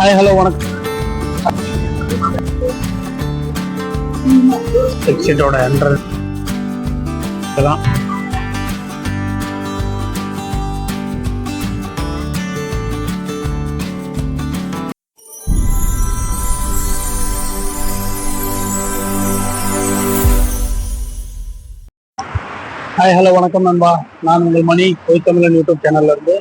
Hi hello வணக்கம். எக்ஸிட்டோட entrance இதெல்லாம் ஹாய் ஹலோ வணக்கம் நண்பா. நான் உங்கள் மணி பொய் தமிழன் யூடியூப் சேனல்ல இருந்து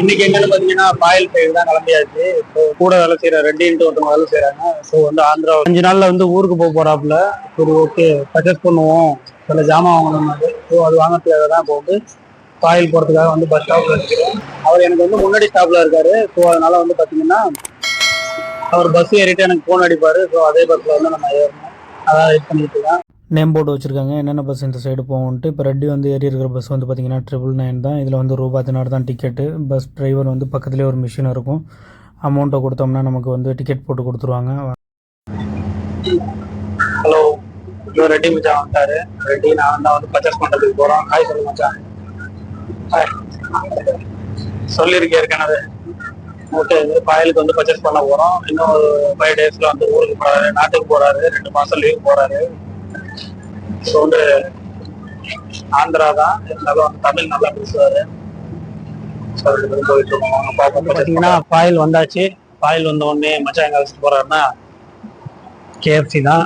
இன்னைக்கு என்னன்னு பாத்தீங்கன்னா பாயல் பயிர் தான் கிளம்பியாச்சு. இப்போ கூட வேலை செய்கிற இன்ட்டு ஒருத்தவங்க வேலை செய்கிறாங்க ஸோ வந்து ஆந்திரா அஞ்சு நாளில் வந்து ஊருக்கு போக போகிறாப்புல சரி ஓகே பர்ச்சேஸ் பண்ணுவோம். சில ஜாமான் வாங்கணும்னாரு ஸோ அது வாங்கறதுக்காக தான் இப்போ வந்து பாயில் போகிறதுக்காக வந்து பஸ் ஸ்டாப்பில் இருக்கிறோம் அவர் எனக்கு வந்து முன்னாடி ஸ்டாப்பில் இருக்காரு. ஸோ அதனால வந்து பாத்தீங்கன்னா அவர் பஸ் ஏறிட்டு எனக்கு ஃபோன் அடிப்பார். ஸோ அதே பஸ்ஸில் வந்து நம்ம ஏறணும். அதான் வெயிட் பண்ணிட்டு இருக்கேன் நேம் போர்டு வச்சுருக்காங்க. என்னென்ன பஸ் இந்த சைடு போகும்ட்டு இப்போ ரெட்டி வந்து ஏறி இருக்கிற பஸ் வந்து பார்த்தீங்கன்னா ட்ரிபிள் நைன் தான். இதில் வந்து ரூபா பதினாறு தான் டிக்கெட்டு பஸ் டிரைவர் வந்து பக்கத்துலேயே ஒரு மிஷின் இருக்கும். அமௌண்ட்டை கொடுத்தோம்னா நமக்கு வந்து டிக்கெட் போட்டு கொடுத்துருவாங்க. ஹலோ இப்போ ரெட்டி மச்சான் வந்தாரு. ரெட்டி நான் தான் வந்து பர்ச்சேஸ் பண்ணுறதுக்கு போகிறோம் ஹாய் சொல்லு மச்சான் ஹாய் சொல்லியிருக்கேன் ஏற்கனவே. ஓகே இது பாயலுக்கு வந்து பர்ச்சேஸ் பண்ண போகிறோம் இன்னும் ஒரு ஃபைவ் டேஸில் வந்து ஊருக்கு போகிறாரு நாட்டுக்கு போகிறாரு ரெண்டு மாதம் லீவ் போகிறாரு ஸோ வந்து ஆந்திரா தான். இருந்தாலும் வந்து தமிழ் நல்லா பேசுவாரு. பார்த்தீங்கன்னா பாயில் வந்தாச்சு. பாயில் வந்த உடனே மச்சான் எங்க அழைச்சிட்டு போறாருன்னா கேஎஃப்சி தான்.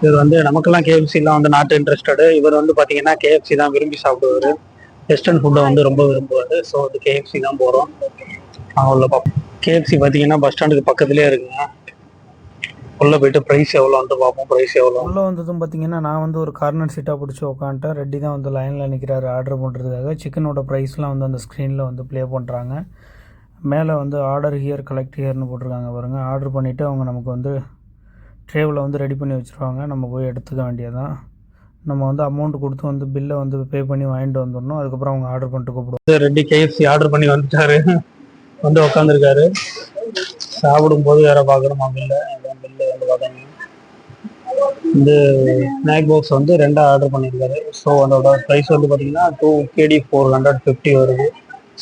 இவர் வந்து நமக்கெல்லாம் கேஎஃப்சிலாம் வந்து நாட்டு இன்ட்ரெஸ்டடு இவர் வந்து பார்த்தீங்கன்னா கேஎஃப்சி தான் விரும்பி சாப்பிடுவாரு. வெஸ்டர்ன் ஃபுட்டை வந்து ரொம்ப விரும்புவார். ஸோ வந்து கேஎஃப்சி தான் போகிறோம் பார்ப்போம் கேஎஃப்சி பார்த்தீங்கன்னா பஸ் ஸ்டாண்டுக்கு பக்கத்துலேயே இருக்குங்க. உள்ள போயிட்டு ப்ரைஸ் எவ்வளோன்ட்டு பார்ப்போம் ப்ரைஸ் எவ்வளோ உள்ள வந்ததும் பார்த்தீங்கன்னா நான் வந்து ஒரு கார்னர் சீட்டாக பிடிச்சி உட்காந்துட்டேன் ரெட்டி தான் வந்து லைனில் நிற்கிறாரு ஆர்டர் பண்ணுறதுக்காக சிக்கனோட ப்ரைஸ்லாம் வந்து அந்த ஸ்க்ரீனில் வந்து ப்ளே பண்ணுறாங்க மேலே வந்து ஆர்டர் ஹியர் கலெக்ட் ஹியர்னு போட்டிருக்காங்க பாருங்க. ஆர்டர் பண்ணிவிட்டு அவங்க நமக்கு வந்து ட்ரேவில் வந்து ரெடி பண்ணி வச்சுருவாங்க. நம்ம போய் எடுத்துக்க வேண்டியதான் நம்ம வந்து அமௌண்ட் கொடுத்து வந்து பில்லை வந்து பே பண்ணி வாங்கிட்டு வந்துடணும். அதுக்கப்புறம் அவங்க ஆர்டர் பண்ணிட்டு கூப்பிடுவோம் ரெட்டி கேஎஃப்சி ஆர்டர் பண்ணி வந்துட்டாரு. வந்து உட்காந்துருக்காரு சாப்பிடும்போது வேற பார்க்கணுமா பில்லை இந்த ஸ்நாக் பாக்ஸ் வந்து ரெண்டாக ஆர்டர் பண்ணியிருக்காரு. ஸோ அதோட ப்ரைஸ் வந்து பார்த்தீங்கன்னா two KD four hundred fifty வருது.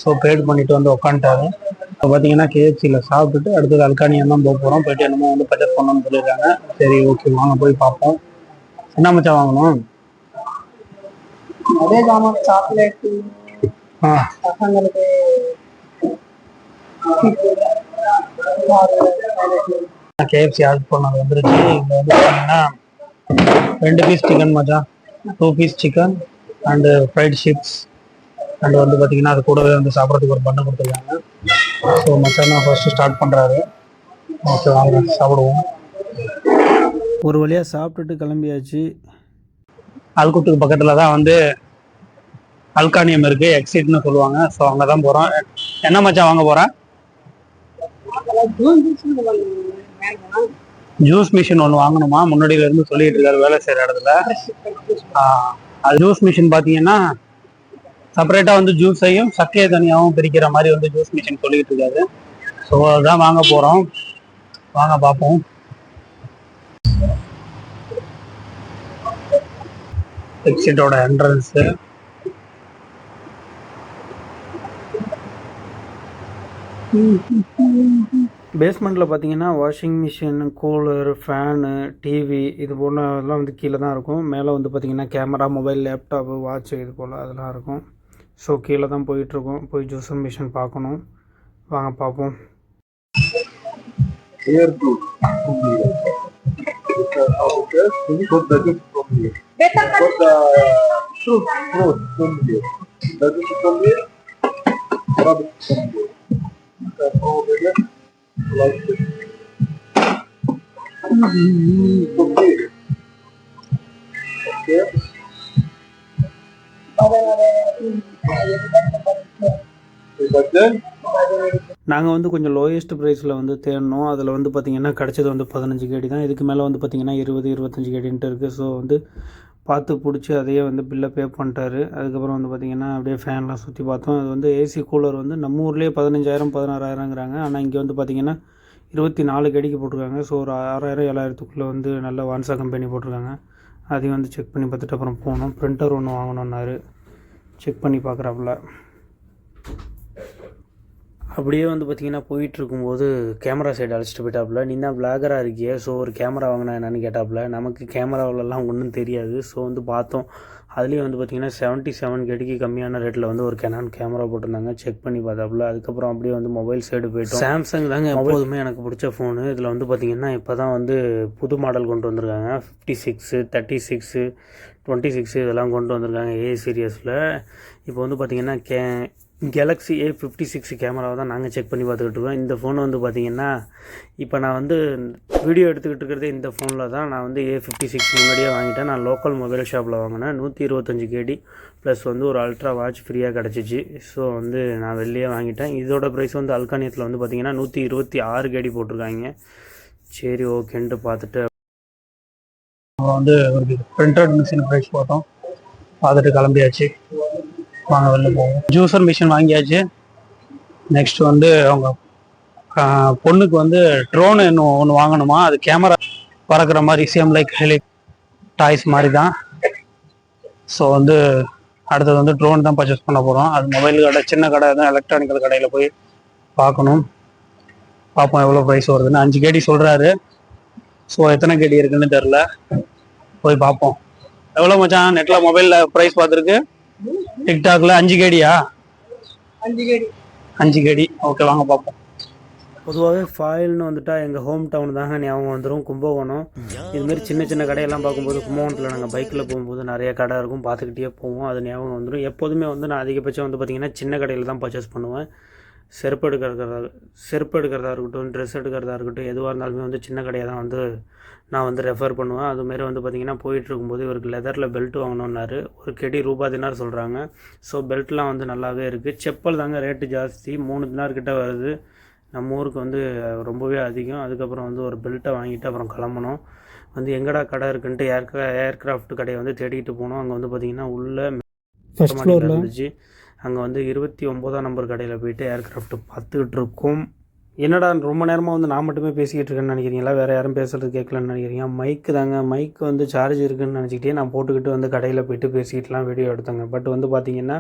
ஸோ பேட் பண்ணிட்டு வந்து உக்காந்துட்டாரு. இப்போ பார்த்தீங்கன்னா கேஎஃப்சியில் சாப்பிட்டுட்டு அடுத்தது அல்கானியம் தான் போக போகிறோம் போயிட்டு என்னமோ வந்து பர்ச்சேஸ் பண்ணணும்னு சொல்லியிருக்காங்க. சரி ஓகே வாங்க போய் பார்ப்போம். என்ன மச்சா வாங்கணும்? அதே ஜாமான் சாக்லேட் ஆ. பசங்களுக்கு கேஎஃப்சி ஆர்டர் பண்ணது வந்துருச்சு. இதில் வந்து பார்த்தீங்கன்னா ரெண்டு பீஸ் சிக்கன் மச்சான். Two piece chicken and fried chips and வந்து பார்த்தீங்கன்னா அது கூடவே வந்து சாப்பிட்றதுக்கு ஒரு பண்ணு கொடுத்துருக்காங்க. ஸோ மச்சான் தான் ஃபர்ஸ்ட் ஸ்டார்ட் பண்ணுறாரு ஓகே வாங்க சாப்பிடுவோம். ஒரு வழியாக சாப்பிட்டுட்டு கிளம்பியாச்சு. அல்குட்டுக்கு பக்கத்தில் தான் வந்து அல்கானியம் இருக்கு எக்ஸிட்னு சொல்லுவாங்க. ஸோ அங்கே தான் போகிறோம் என்ன மச்சான் வாங்க போகிறேன் ஜூஸ் மிஷின் ஒன்று வாங்கணுமா? முன்னாடியில இருந்து சொல்லிட்டு இருக்காரு வேலை செய்யற இடத்துல. அது ஜூஸ் மிஷின் பாத்தீங்கன்னா செப்பரேட்டா வந்து ஜூஸையும் சக்கையை தனியாகவும் பிரிக்கிற மாதிரி வந்து ஜூஸ் மிஷின் சொல்லிட்டு இருக்காரு. ஸோ அதுதான் வாங்க போறோம். வாங்க பார்ப்போம் எக்ஸிட்டோட என்ட்ரன்ஸ் பேஸ்மெண்ட்டில் பார்த்தீங்கன்னா washing machine cooler fan TV இது போலலாம் வந்து கீழே தான் இருக்கும் மேலே வந்து பார்த்தீங்கன்னா கேமரா மொபைல் லேப்டாப்பு வாட்ச் இது போல் அதெல்லாம் இருக்கும் ஸோ கீழே தான் போயிட்டுருக்கோம் போய் ஜூஸர் மிஷின் பார்க்கணும் வாங்க பார்ப்போம் Here to நாங்கள் வந்து கொஞ்சம் லோயஸ்ட் ப்ரைஸில் வந்து தேடணும் அதில் வந்து பார்த்திங்கன்னா கிடச்சது வந்து பதினஞ்சு கேடி தான் இதுக்கு மேலே வந்து பார்த்தீங்கன்னா இருபது இருபத்தஞ்சு கேடின்ட்டு இருக்குது ஸோ வந்து பார்த்து பிடிச்சி அதையே வந்து பில்லை பே பண்ணிட்டாரு. அதுக்கப்புறம் வந்து பார்த்திங்கன்னா அப்படியே ஃபேன்லாம் சுற்றி பார்த்தோம். அது வந்து ஏசி கூலர் வந்து நம்ம ஊர்லேயே பதினஞ்சாயிரம் பதினாறாயிரங்கிறாங்க. ஆனால் இங்கே வந்து பார்த்திங்கன்னா இருபத்தி நாலு கடிக்கு போட்டிருக்காங்க. ஸோ ஒரு ஆறாயிரம் ஏழாயிரத்துக்குள்ளே வந்து நல்ல வான்சா கம்பெனி போட்டிருக்காங்க. அதையும் வந்து செக் பண்ணி பார்த்துட்டு அப்புறம் போனோம். பிரிண்டர் ஒன்று வாங்கணுன்னாரு செக் பண்ணி பார்க்குறாப்புல. அப்படியே வந்து பார்த்தீங்கன்னா போயிட்டு இருக்கும்போது கேமரா சைடு அழைச்சிட்டு போயிட்டாப்புல. நீ தான் பிளாகராக இருக்கியே ஸோ ஒரு கேமரா வாங்கினா என்னன்னு கேட்டாப்புல. நமக்கு கேமராவிலலாம் ஒன்றும் தெரியாது. ஸோ வந்து பார்த்தோம். அதுலேயும் வந்து பார்த்தீங்கன்னா செவன்ட்டி செவன் கெடிக்கு கம்மியான ரேட்டில் வந்து ஒரு கெனான் கேமரா போட்டிருந்தாங்க. செக் பண்ணி பார்த்தாப்புல. அதுக்கப்புறம் அப்படியே வந்து மொபைல் சைடு போயிட்டோம். சாம்சங் தாங்க எப்போதுமே எனக்கு பிடிச்ச ஃபோனு இதில் வந்து பார்த்தீங்கன்னா இப்போ தான் வந்து புது மாடல் கொண்டு வந்திருக்காங்க. Fifty six thirty six twenty six இதெல்லாம் கொண்டு வந்திருக்காங்க ஏ சீரியஸில் இப்போ வந்து பார்த்தீங்கன்னா கே கேலக்ஸி ஏ ஃபிஃப்டி சிக்ஸ் கேமராவை தான் நாங்கள் செக் பண்ணி பார்த்துக்கிட்டு இருக்கோம். இந்த ஃபோன் வந்து பார்த்தீங்கன்னா இப்போ நான் வந்து வீடியோ எடுத்துக்கிட்டு இருக்கிறதே இந்த ஃபோனில் தான். நான் வந்து ஏ ஃபிஃப்டி சிக்ஸ் முன்னாடியே வாங்கிட்டேன். நான் லோக்கல் மொபைல் ஷாப்பில் வாங்கினேன். நூற்றி இருபத்தஞ்சி கேடி ப்ளஸ் வந்து ஒரு அல்ட்ரா வாட்ச் ஃப்ரீயாக கிடச்சிச்சு. ஸோ வந்து நான் வெளியே வாங்கிட்டேன். இதோட ப்ரைஸ் வந்து அல்கானியத்தில் வந்து பார்த்தீங்கன்னா நூற்றி இருபத்தி ஆறு கேடி போட்டிருக்காங்க. சரி ஓகேன்ட்டு பார்த்துட்டு அப்புறம் வந்து ஒரு பிரிண்டட் மிஷின் ப்ரைஸ் போட்டோம். பார்த்துட்டு கிளம்பியாச்சு. வாங்க வெளில போவோம் ஜூஸர் மிஷின் வாங்கியாச்சு. நெக்ஸ்ட் வந்து அவங்க பொண்ணுக்கு வந்து ட்ரோன் இன்னும் ஒன்று வாங்கணுமா? அது கேமரா பறக்கிற மாதிரி சேம் லைக் ஹெலி டாய்ஸ் மாதிரி தான் ஸோ வந்து அடுத்தது வந்து ட்ரோன் தான் பர்ச்சேஸ் பண்ண போகிறோம் அது மொபைல் கடை சின்ன கடை தான் எலக்ட்ரானிக்கல் கடையில் போய் பார்க்கணும். பார்ப்போம் எவ்வளோ ப்ரைஸ் வருதுன்னு. அஞ்சு கேடி சொல்கிறாரு ஸோ எத்தனை கேடி இருக்குன்னு தெரில போய் பார்ப்போம். எவ்வளோ மச்சான்? நெட்டில் மொபைலில் ப்ரைஸ் பார்த்துருக்கு? டிக்டாக்ல அஞ்சு கேடியா? அஞ்சு கேடி. அஞ்சு கேடி. ஓகே வாங்க பார்ப்போம் பொதுவாகவே ஃபாயில்னு வந்துட்டா எங்கள் ஹோம் டவுன் தாங்க ஞாபகம் வந்துடும் கும்பகோணம். இதுமாரி சின்ன சின்ன கடையெல்லாம் பார்க்கும்போது கும்பகோணத்தில் நாங்கள் பைக்கில் போகும்போது நிறைய கடை இருக்கும். பார்த்துக்கிட்டே போவோம். அது ஞாபகம் வந்துடும் எப்போதுமே வந்து நான் அதிகபட்சம் வந்து பார்த்திங்கன்னா சின்ன கடையில் தான் பர்ச்சேஸ் பண்ணுவேன். செருப்பு எடுக்கிறதா செருப்பு எடுக்கிறதா இருக்கட்டும் ட்ரெஸ் எடுக்கிறதா இருக்கட்டும் எதுவாக இருந்தாலுமே வந்து சின்ன கடையை தான் வந்து நான் வந்து ரெஃபர் பண்ணுவேன். அதுமாரி வந்து பார்த்திங்கன்னா போயிட்டு இருக்கும்போது இவருக்கு லெதரில் பெல்ட் வாங்கணுன்னாரு ஒரு கெடி ரூபா தினார் சொல்கிறாங்க ஸோ பெல்ட்லாம் வந்து நல்லாவே இருக்குது செப்பல் தாங்க ரேட்டு ஜாஸ்தி. மூணு தினார் கிட்ட வருது. நம்ம ஊருக்கு வந்து ரொம்பவே அதிகம். அதுக்கப்புறம் வந்து ஒரு பெல்ட்டை வாங்கிட்டு அப்புறம் கிளம்பணும். வந்து எங்கடா கடை இருக்குன்ட்டு ஏர்க்ரா ஏர்க்ராஃப்ட் கடையை வந்து தேடிட்டு போனோம். அங்கே வந்து பார்த்திங்கன்னா உள்ளே இருந்துச்சு. அங்கே வந்து இருபத்தி ஒம்போதாம் நம்பர் கடையில் போயிட்டு ஏர்க்ராஃப்ட் பார்த்துக்கிட்டு இருக்கோம். என்னடா ரொம்ப நேரமாக வந்து நான் மட்டுமே பேசிக்கிட்டு இருக்கேன்னு நினைக்கிறீங்களா? வேறு யாரும் பேசுறது கேட்கலன்னு நினைக்கிறீங்க மைக்கு தாங்க. மைக் வந்து சார்ஜ் இருக்குன்னு நினச்சிக்கிட்டே நான் போட்டுக்கிட்டு வந்து கடையில் போயிட்டு பேசிக்கிட்டுலாம் வீடியோ எடுத்தேங்க. பட் வந்து பார்த்தீங்கன்னா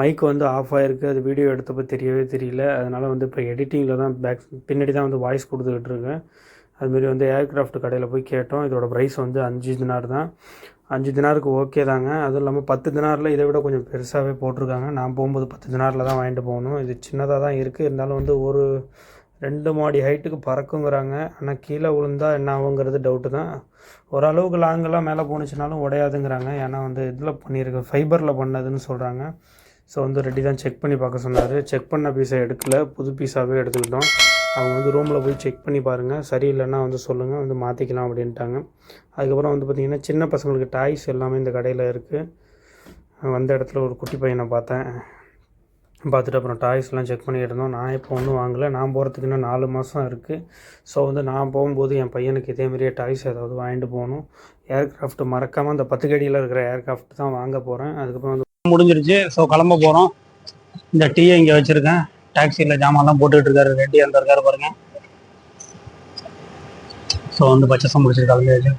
மைக் வந்து ஆஃப் ஆகிருக்கு அது வீடியோ எடுத்தப்போ தெரியவே தெரியல. அதனால் வந்து இப்போ எடிட்டிங்கில் தான் பேக் பின்னாடி தான் வந்து வாய்ஸ் கொடுத்துக்கிட்டு இருக்கேன். அதுமாரி வந்து ஏர்க்ராஃப்ட் கடையில் போய் கேட்டோம். இதோட ப்ரைஸ் வந்து அஞ்சு தினார் தான். அஞ்சு தினாருக்கு ஓகே தாங்க. அதுவும் இல்லாமல் பத்து தினாரில் இதை விட கொஞ்சம் பெருசாகவே போட்டிருக்காங்க. நான் போகும்போது பத்து தினாரில் தான் வாங்கிட்டு போகணும். இது சின்னதாக தான் இருக்குது இருந்தாலும் வந்து ஒரு ரெண்டு மாடி ஹைட்டுக்கு பறக்குங்கிறாங்க. ஆனால் கீழே விழுந்தா என்ன ஆகுங்கிறது டவுட்டு தான். ஓரளவுக்கு லாங்கெல்லாம் மேலே போணுச்சுனாலும் உடையாதுங்கிறாங்க. ஏன்னா வந்து இதில் பண்ணியிருக்கு ஃபைபரில் பண்ணதுன்னு சொல்கிறாங்க ஸோ வந்து ரெடி தான் செக் பண்ணி பார்க்க சொன்னார். செக் பண்ண பீஸை எடுக்கல. புது பீஸாகவே எடுத்துக்கிட்டோம். அவங்க வந்து ரூமில் போய் செக் பண்ணி பாருங்கள் சரியில்லைன்னா வந்து சொல்லுங்கள் வந்து மாற்றிக்கலாம் அப்படின்ட்டாங்க. அதுக்கப்புறம் வந்து பார்த்திங்கன்னா சின்ன பசங்களுக்கு டாய்ஸ் எல்லாமே இந்த கடையில் இருக்குது வந்த இடத்துல ஒரு குட்டி பையனை பார்த்தேன். பார்த்துட்டு அப்புறம் டாய்ஸ்லாம் செக் பண்ணிட்டு இருந்தோம் நான் இப்போ ஒன்றும் வாங்கலை. நான் போகிறதுக்கு இன்னும் நாலு மாதம் இருக்குது ஸோ வந்து நான் போகும்போது என் பையனுக்கு இதேமாரியே டாய்ஸ் ஏதாவது வாங்கிட்டு போகணும். ஏர்க்ராஃப்ட் மறக்காமல் அந்த பத்து கடியில் இருக்கிற ஏர்க்ராஃப்ட் தான் வாங்க போகிறேன் அதுக்கப்புறம் வந்து முடிஞ்சிருச்சு. ஸோ கிளம்ப போகிறோம் இந்த டீயை இங்கே வச்சுருக்கேன். டாக்ஸியில் ஜாமான்லாம் போட்டுக்கிட்டு இருக்காரு ரெட்டி அந்த இருக்காரு பாருங்க. ஸோ வந்து பச்சசம் கிளம்பியாச்சு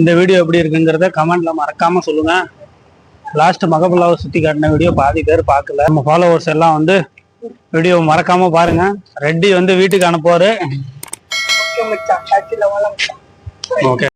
இந்த வீடியோ எப்படி இருக்குங்கிறத கமெண்ட்ல மறக்காம சொல்லுங்க. லாஸ்ட் மகபுல்லாவை சுற்றி காட்டின வீடியோ பாதி பேர் பார்க்கல. நம்ம ஃபாலோவர்ஸ் எல்லாம் வந்து வீடியோ மறக்காம பாருங்க. ரெட்டி வந்து வீட்டுக்கு அனுப்புவாரு. ஓகே